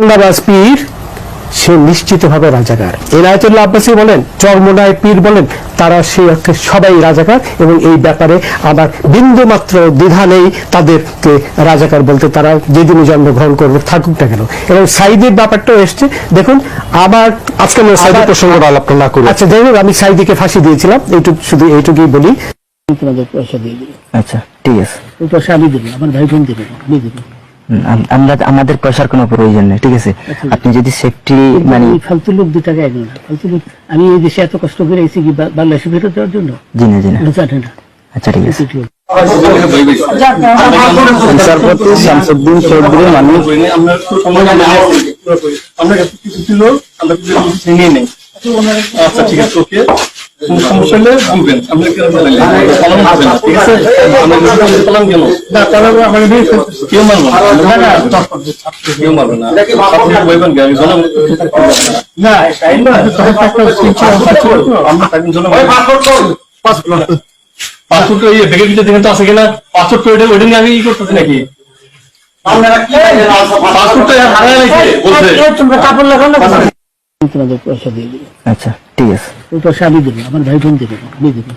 নামাজ পীর সে নিশ্চিতভাবে রাজাকার। এনায়তুল্লাহ আব্বাসী বলেন চরমোনায় পীর বলেন তারা সেই অর্থে সবাই রাজাকার এবং এই ব্যাপারে আমার বিন্দু মাত্র দ্বিধা নেই তাদেরকে রাজাকার বলতে। তারা যেদিনই জন্মগ্রহণ করবে থাকুক না কেন। এবং সাইদের ব্যাপারটাও এসছে। দেখুন আবার আজকে আমরা সাইদের আবার- প্রসঙ্গটা আলাপ না করি আচ্ছা যাই হোক আমি সাইদিকে ফাঁসি দিয়েছিলাম। এইটুকু শুধু এইটুকুই বলি। তোমাদের পয়সা দিয়ে দেবো আচ্ছা ঠিক আছে। ওই পয়সা আমি দেবো আমার ভাই বোন দেবে আমি দেবো। আমরা আমাদের পয়সার কোনো প্রয়োজন নেই ঠিক আছে? আপনি যদি সেফটি মানে ফালতু লোক দু টাকা একজন না ফালতু লোক আমি এই দেশে এত কষ্ট করে এসেছি কি বাংলাদেশে ফেরত দেওয়ার জন্য? জি না জি না। জানে না। আচ্ছা ঠিক আছে। বিচারপতি শামসুদ্দিন চৌধুরী মানুষ। আমরা কাছে কিছু ছিল আমরা কিছু কিছু নিয়ে নেই। আচ্ছা ঠিক আছে ওকে। সমস্যা হলে বলবেন আমরা পালন হবে ঠিক আছে পালন কেন না তাহলে আমাকে দিয়ে কেউ মারবো না না না কেউ মারবে না বলবেন আমি জনাব না আমরা তাকে জনাব পাসপোর্ট ইয়ে ব্যাগের ভিতরে দেখেন তো আছে কিনা পাসপোর্ট করে ওইটা ওইটা নিয়ে আমি ই করতেছি নাকি পাসপোর্টটা হারায় নাকি বলছে তোমাদের পয়সা আচ্ছা ঠিক আছে। ওই পয়সা আমি দেবো আমার ভাই বোন দেবে আমি দেবো